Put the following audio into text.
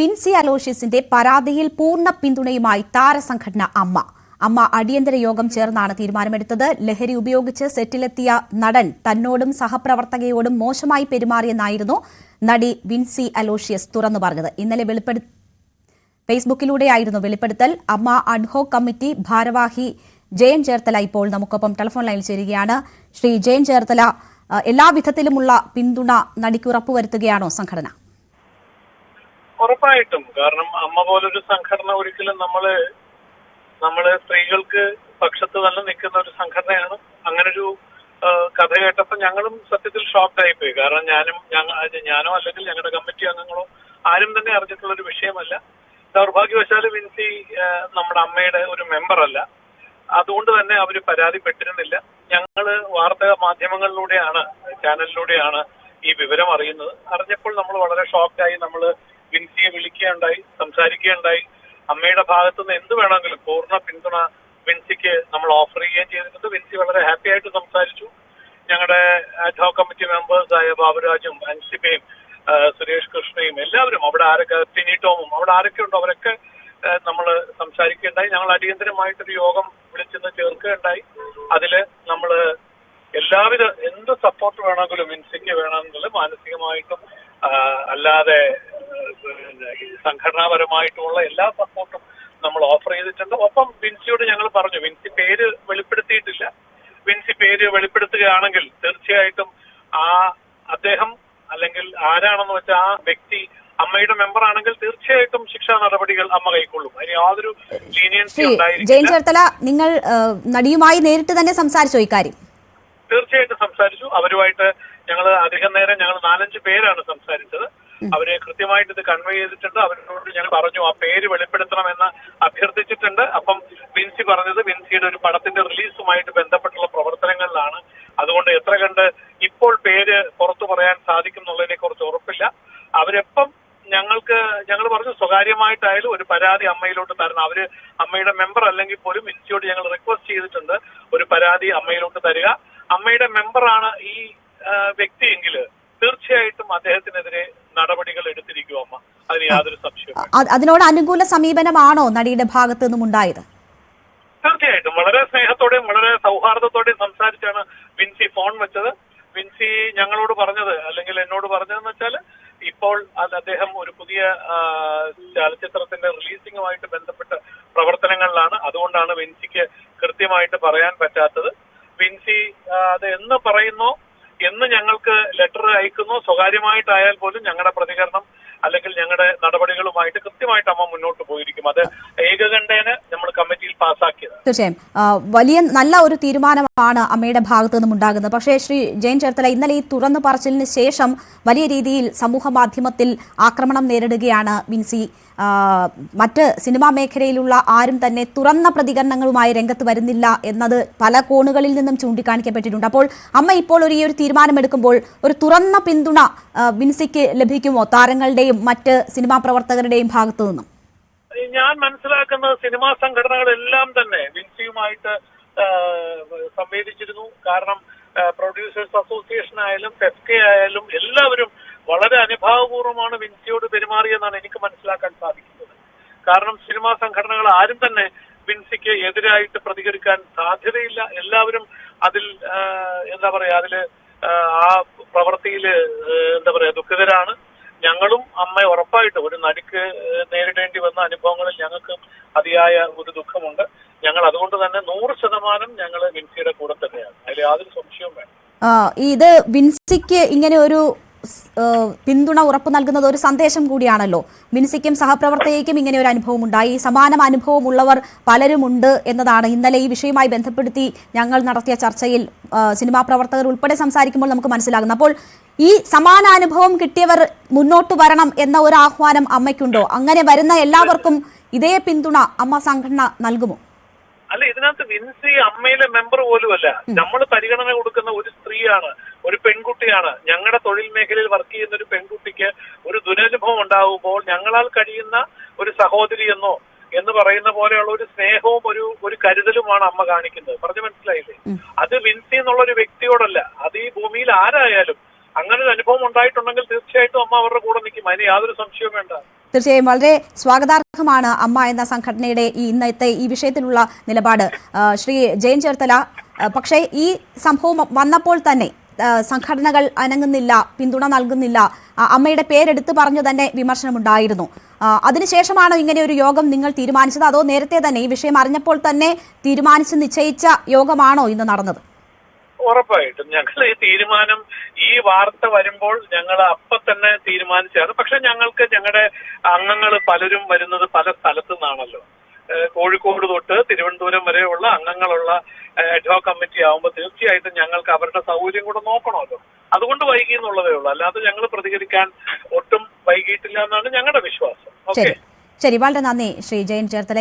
വിൻസി അലോഷ്യസിന്റെ പരാതിയിൽ പൂർണ പിന്തുണയുമായി താരസംഘടന അമ്മ. അമ്മ അടിയന്തര യോഗം ചേർന്നാണ് തീരുമാനമെടുത്തത്. ലഹരി ഉപയോഗിച്ച് സെറ്റിലെത്തിയ നടൻ തന്നോടും സഹപ്രവർത്തകയോടും മോശമായി പെരുമാറിയെന്നായിരുന്നു നടി വിൻസി അലോഷ്യസ് തുറന്നു പറഞ്ഞത്. ഇന്നലെ ഫേസ്ബുക്കിലൂടെയായിരുന്നു വെളിപ്പെടുത്തൽ. അമ്മ അഡ്ഹോക് കമ്മിറ്റി ഭാരവാഹി ജയൻ ചേർത്തല ഇപ്പോൾ നമുക്കൊപ്പം ടെലിഫോൺ ലൈനിൽ ചേരുകയാണ്. ശ്രീ ജയൻ ചേർത്തല എല്ലാ എല്ലാവിധത്തിലുമുള്ള പിന്തുണ നടിക്ക് ഉറപ്പുവരുത്തുകയാണോ സംഘടന? ഉറപ്പായിട്ടും. കാരണം അമ്മ പോലൊരു സംഘടന ഒരിക്കലും നമ്മൾ നമ്മൾ സ്ത്രീകൾക്ക് പക്ഷത്ത് തന്നെ നിൽക്കുന്ന ഒരു സംഘടനയാണ്. അങ്ങനൊരു കഥ കേട്ടപ്പോൾ ഞങ്ങളും സത്യത്തിൽ ഷോക്ഡ് പോയി കാരണം ഞാനും ഞാനോ അല്ലെങ്കിൽ ഞങ്ങളുടെ കമ്മിറ്റി അംഗങ്ങളോ ആരും തന്നെ അറിഞ്ഞിട്ടുള്ള ഒരു വിഷയമല്ല. ദൗർഭാഗ്യവശാൽ വിൻസി നമ്മുടെ അമ്മയുടെ ഒരു മെമ്പർ അല്ല. അതുകൊണ്ട് തന്നെ അവർ പരാതിപ്പെട്ടിരുന്നില്ല. ഞങ്ങൾ വാർത്താ മാധ്യമങ്ങളിലൂടെയാണ് ചാനലിലൂടെയാണ് ഈ വിവരം അറിയുന്നത്. അറിഞ്ഞപ്പോൾ നമ്മൾ വളരെ ഷോക്കായി നമ്മൾ വിൻസിയെ വിളിക്കുകയുണ്ടായി സംസാരിക്കുകയുണ്ടായി. അമ്മയുടെ ഭാഗത്തുനിന്ന് എന്ത് വേണമെങ്കിലും പൂർണ പിന്തുണ വിൻസിക്ക് നമ്മൾ ഓഫർ ചെയ്യുകയും ചെയ്തിട്ടുണ്ട്. വിൻസി വളരെ ഹാപ്പി ആയിട്ട് സംസാരിച്ചു. ഞങ്ങളുടെ അഡ്ഹോ കമ്മിറ്റി മെമ്പേഴ്സ് ആയ ബാബുരാജും അൻസിബയും സുരേഷ് കൃഷ്ണയും എല്ലാവരും അവിടെ ആരൊക്കെ ടിനി ടോമും അവിടെ ആരൊക്കെ ഉണ്ടോ അവരൊക്കെ നമ്മൾ സംസാരിക്കുകയുണ്ടായി. ഞങ്ങൾ അടിയന്തരമായിട്ടൊരു യോഗം വിളിച്ചെന്ന് ചേർക്കുകയുണ്ടായി. അതിൽ നമ്മൾ എല്ലാവിധ എന്ത് സപ്പോർട്ട് വേണമെങ്കിലും വിൻസിക്ക് വേണമെങ്കിലും മാനസികമായിട്ടും അല്ലാതെ സംഘടനാപരമായിട്ടുമുള്ള എല്ലാ സപ്പോർട്ടും നമ്മൾ ഓഫർ ചെയ്തിട്ടുണ്ട്. ഒപ്പം വിൻസിയോട് ഞങ്ങൾ പറഞ്ഞു വിൻസി പേര് വെളിപ്പെടുത്തിയിട്ടില്ല. വിൻസി പേര് വെളിപ്പെടുത്തുകയാണെങ്കിൽ തീർച്ചയായിട്ടും ആ അദ്ദേഹം അല്ലെങ്കിൽ ആരാണെന്ന് വെച്ചാൽ ആ വ്യക്തി അമ്മയുടെ മെമ്പർ ആണെങ്കിൽ തീർച്ചയായിട്ടും ശിക്ഷാ നടപടികൾ അമ്മ കൈക്കൊള്ളും. അതിന് യാതൊരു ലീനിയൻസി ജയൻ ചേർത്തല നിങ്ങൾ നടിയുമായി നേരിട്ട് തന്നെ സംസാരിച്ചോ ഇക്കാര്യം? തീർച്ചയായിട്ടും സംസാരിച്ചു. അവരുമായിട്ട് ഞങ്ങൾ അധികം നേരം ഞങ്ങൾ നാലഞ്ച് പേരാണ് സംസാരിച്ചത്. അവരെ കൃത്യമായിട്ട് ഇത് കൺവേ ചെയ്തിട്ടുണ്ട്. അവരോട് ഞാൻ പറഞ്ഞു ആ പേര് വെളിപ്പെടുത്തണമെന്ന് അഭ്യർത്ഥിച്ചിട്ടുണ്ട്. അപ്പം വിൻസി പറഞ്ഞത് വിൻസിയുടെ ഒരു പടത്തിന്റെ റിലീസുമായിട്ട് ബന്ധപ്പെട്ടുള്ള പ്രവർത്തനങ്ങളിലാണ്. അതുകൊണ്ട് എത്ര കണ്ട് ഇപ്പോൾ പേര് പുറത്തു പറയാൻ സാധിക്കും എന്നുള്ളതിനെ കുറിച്ച് ഉറപ്പില്ല. അവരെപ്പം ഞങ്ങൾക്ക് ഞങ്ങൾ പറഞ്ഞു സ്വകാര്യമായിട്ടായാലും ഒരു പരാതി അമ്മയിലോട്ട് തരണം. അവർ അമ്മയുടെ മെമ്പർ അല്ലെങ്കിൽ പോലും ഇൻസിയോട് ഞങ്ങൾ റിക്വസ്റ്റ് ചെയ്തിട്ടുണ്ട് ഒരു പരാതി അമ്മയിലോട്ട് തരിക. അമ്മയുടെ മെമ്പറാണ് ഈ വ്യക്തിയെങ്കിൽ തീർച്ചയായിട്ടും അദ്ദേഹത്തിനെതിരെ നടപടികൾ എടുത്തിരിക്കും അമ്മ? അതിന് യാതൊരു സംശയവും അതിനോട് അനുകൂല സമീപനമാണോ നടിയുടെ ഭാഗത്തു നിന്നും ഉണ്ടായത്? തീർച്ചയായിട്ടും. വളരെ സ്നേഹത്തോടെയും വളരെ സൗഹാർദ്ദത്തോടെയും സംസാരിച്ചാണ് വിൻസി ഫോൺ വെച്ചത്. വിൻസി ഞങ്ങളോട് പറഞ്ഞത് അല്ലെങ്കിൽ എന്നോട് പറഞ്ഞതെന്ന് വെച്ചാൽ ഇപ്പോൾ അത് അദ്ദേഹം ഒരു പുതിയ ചലച്ചിത്രത്തിന്റെ റിലീസിംഗുമായിട്ട് ബന്ധപ്പെട്ട പ്രവർത്തനങ്ങളിലാണ്. അതുകൊണ്ടാണ് വിൻസിക്ക് കൃത്യമായിട്ട് പറയാൻ പറ്റാത്തത്. വിൻസി അത് എന്ന് പറയുന്നോ എന്ന് ഞങ്ങൾക്ക് ലെറ്റർ അയക്കുന്നു. സ്വകാര്യമായിട്ടായാൽ പോലും ഞങ്ങളുടെ പ്രതികരണം അല്ലെങ്കിൽ ഞങ്ങളുടെ നടപടികളുമായിട്ട് കൃത്യമായിട്ട് അമ്മ മുന്നോട്ട് പോയിരിക്കും. അത് ഏകകണ്ഠേന തീർച്ചയായും. വലിയ നല്ല ഒരു തീരുമാനമാണ് അമ്മയുടെ ഭാഗത്തു നിന്നും ഉണ്ടാകുന്നത്. പക്ഷേ ശ്രീ ജയൻ ചേർത്തല ഇന്നലെ ഈ തുറന്നു പറച്ചിലിന് ശേഷം വലിയ രീതിയിൽ സമൂഹ മാധ്യമത്തിൽ ആക്രമണം നേരിടുകയാണ് വിൻസി. മറ്റ് സിനിമാ മേഖലയിലുള്ള ആരും തന്നെ തുറന്ന പ്രതികരണങ്ങളുമായി രംഗത്ത് വരുന്നില്ല എന്നത് പല കോണുകളിൽ നിന്നും ചൂണ്ടിക്കാണിക്കപ്പെട്ടിട്ടുണ്ട്. അപ്പോൾ അമ്മ ഇപ്പോൾ ഒരു ഈ ഒരു തീരുമാനമെടുക്കുമ്പോൾ ഒരു തുറന്ന പിന്തുണ വിൻസിക്ക് ലഭിക്കുമോ? താരങ്ങളുടെയും മറ്റ് സിനിമാ പ്രവർത്തകരുടെയും ഭാഗത്തു നിന്നും. ഞാൻ മനസ്സിലാക്കുന്നത് സിനിമാ സംഘടനകളെല്ലാം തന്നെ വിൻസിയുമായിട്ട് സംവേദിച്ചിരുന്നു. കാരണം പ്രൊഡ്യൂസേഴ്സ് അസോസിയേഷൻ ആയാലും ടെസ്കെ ആയാലും എല്ലാവരും വളരെ അനുഭാവപൂർവമാണ് വിൻസിയോട് പെരുമാറിയെന്നാണ് എനിക്ക് മനസ്സിലാക്കാൻ സാധിക്കുന്നത്. കാരണം സിനിമാ സംഘടനകൾ ആരും തന്നെ വിൻസിക്ക് എതിരായിട്ട് പ്രതികരിക്കാൻ സാധ്യതയില്ല. എല്ലാവരും അതിൽ എന്താ പറയാ അതിൽ ആ, പ്രവൃത്തിയിൽ എന്താ പറയാ ദുഃഖിതരാണ്. ഞങ്ങളും അമ്മ ഉറപ്പായിട്ടും ഒരു നടിക്ക് നേരിടേണ്ടി വന്ന അനുഭവങ്ങളിൽ ഞങ്ങൾക്ക് അതിയായ ഒരു ദുഃഖമുണ്ട്. ഞങ്ങൾ അതുകൊണ്ട് തന്നെ നൂറ് ശതമാനം ഞങ്ങൾ വിൻസിയുടെ കൂടെ തന്നെയാണ്. അതിൽ യാതൊരു സംശയവും വേണം ഇത് വിൻസിക്ക് ഇങ്ങനെ ഒരു പിന്തുണ ഉറപ്പു നൽകുന്നത് ഒരു സന്ദേശം കൂടിയാണല്ലോ. മിനിസിക്കും സഹപ്രവർത്തകയ്ക്കും ഇങ്ങനെ ഒരു അനുഭവം ഉണ്ടായി സമാന അനുഭവമുള്ളവർ പലരുമുണ്ട് എന്നതാണ് ഇന്നലെ ഈ വിഷയവുമായി ബന്ധപ്പെടുത്തി ഞങ്ങൾ നടത്തിയ ചർച്ചയിൽ സിനിമാ പ്രവർത്തകർ ഉൾപ്പെടെ സംസാരിക്കുമ്പോൾ നമുക്ക് മനസ്സിലാകുന്നു അപ്പോൾ ഈ സമാന അനുഭവം കിട്ടിയവർ മുന്നോട്ട് വരണം എന്ന ഒരു ആഹ്വാനം അമ്മയ്ക്കുണ്ടോ? അങ്ങനെ വരുന്ന എല്ലാവർക്കും ഇതേ പിന്തുണ അമ്മ സംഘടന നൽകുമോ? അല്ല ഇതിനകത്ത് വിൻസി അമ്മയിലെ മെമ്പർ പോലുമല്ല. നമ്മൾ പരിഗണന കൊടുക്കുന്ന ഒരു സ്ത്രീയാണ് ഒരു പെൺകുട്ടിയാണ്. ഞങ്ങളുടെ തൊഴിൽ മേഖലയിൽ വർക്ക് ചെയ്യുന്ന ഒരു പെൺകുട്ടിക്ക് ഒരു ദുരനുഭവം ഉണ്ടാകുമ്പോൾ ഞങ്ങളാൽ കഴിയുന്ന ഒരു സഹോദരി എന്നോ എന്ന് പറയുന്ന പോലെയുള്ള ഒരു സ്നേഹവും ഒരു ഒരു കരുതലുമാണ് അമ്മ കാണിക്കുന്നത്. പറഞ്ഞു മനസ്സിലായില്ലേ? അത് വിൻസി എന്നുള്ള ഒരു വ്യക്തിയോടല്ല. അത് ഈ ഭൂമിയിൽ ആരായാലും അങ്ങനെ ഒരു അനുഭവം ഉണ്ടായിട്ടുണ്ടെങ്കിൽ തീർച്ചയായിട്ടും അമ്മ അവരുടെ കൂടെ നിൽക്കും. അതിന് യാതൊരു സംശയവും വേണ്ട. തീർച്ചയായും വളരെ സ്വാഗതാർഹമാണ് അമ്മ എന്ന സംഘടനയുടെ ഈ ഇന്നത്തെ ഈ വിഷയത്തിലുള്ള നിലപാട്. ശ്രീ ജയൻ ചേർത്തല പക്ഷേ ഈ സംഭവം വന്നപ്പോൾ തന്നെ സംഘടനകൾ അനങ്ങുന്നില്ല പിന്തുണ നൽകുന്നില്ല. അമ്മയുടെ പേരെടുത്ത് പറഞ്ഞു തന്നെ വിമർശനമുണ്ടായിരുന്നു. അതിനുശേഷമാണോ ഇങ്ങനെ ഒരു യോഗം നിങ്ങൾ തീരുമാനിച്ചത്? അതോ നേരത്തെ തന്നെ ഈ വിഷയം അറിഞ്ഞപ്പോൾ തന്നെ തീരുമാനിച്ച് നിശ്ചയിച്ച യോഗമാണോ ഇന്ന് നടന്നത്? ഉറപ്പായിട്ടും ഞങ്ങൾ ഈ തീരുമാനം ഈ വാർത്ത വരുമ്പോൾ ഞങ്ങൾ അപ്പൊ തന്നെ തീരുമാനിച്ചാണ്. പക്ഷെ ഞങ്ങൾക്ക് ഞങ്ങളുടെ അംഗങ്ങൾ പലരും വരുന്നത് പല സ്ഥലത്തു നിന്നാണല്ലോ കോഴിക്കോട് തൊട്ട് തിരുവനന്തപുരം വരെയുള്ള അംഗങ്ങളുള്ള അഡ്വോ കമ്മിറ്റി ആവുമ്പോൾ തീർച്ചയായിട്ടും ഞങ്ങൾക്ക് അവരുടെ സൗകര്യം കൂടെ നോക്കണമല്ലോ. അതുകൊണ്ട് വൈകി എന്നുള്ളതേ ഉള്ളൂ. അല്ലാതെ ഞങ്ങൾ പ്രതികരിക്കാൻ ഒട്ടും വൈകിയിട്ടില്ല എന്നാണ് ഞങ്ങളുടെ വിശ്വാസം. ഓക്കെ? ശരി. വളരെ നന്ദി. ശ്രീ ജയൻ ചേർത്തല.